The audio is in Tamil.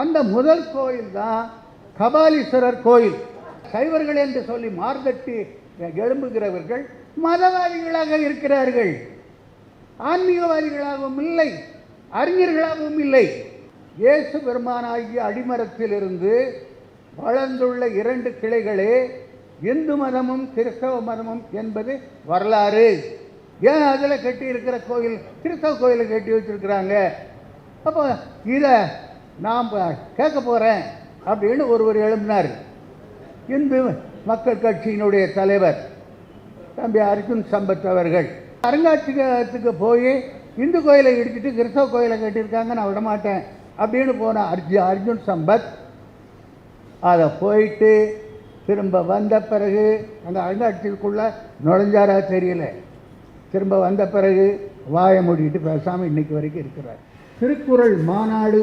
அந்த முதல் கோயில் தான் கபாலீஸ்வரர் கோயில். சைவர்கள் என்று சொல்லி மார்தட்டி எழும்புகிறவர்கள் மதவாதிகளாக இருக்கிறார்கள். ஆன்மீகவாதிகளாகவும் இல்லை அறிஞர்களாகவும் இல்லை. இயேசு பெருமானாகிய அடிமரத்திலிருந்து வளர்ந்துள்ள இரண்டு கிளைகளே இந்து மதமும் கிறிஸ்தவ மதமும் என்பது வரலாறு. ஏன் அதில் கட்டி இருக்கிற கோயில் கிறிஸ்தவ கோயிலை கட்டி வச்சிருக்கிறாங்க? அப்போ இதை நாம் கேட்க போகிறேன் அப்படின்னு ஒருவர் எழுப்பினார். இந்து மக்கள் கட்சியினுடைய தலைவர் தம்பி அர்ஜுன் சம்பத் அவர்கள். அருங்காட்சியகத்துக்கு போய் இந்து கோயிலை இடிச்சிட்டு கிறிஸ்தவ கோயிலை கட்டியிருக்காங்க நான் விடமாட்டேன் அப்படின்னு போன அர்ஜு அர்ஜுன் சம்பத் அதை போயிட்டு திரும்ப வந்த பிறகு அந்த அருங்காட்சியத்துக்குள்ளே நுழைஞ்சாரா தெரியல. திரும்ப வந்த பிறகு வாயை மூடிட்டு பேசாமல் இன்றைக்கி வரைக்கும் இருக்கிறார். திருக்குறள் மாநாடு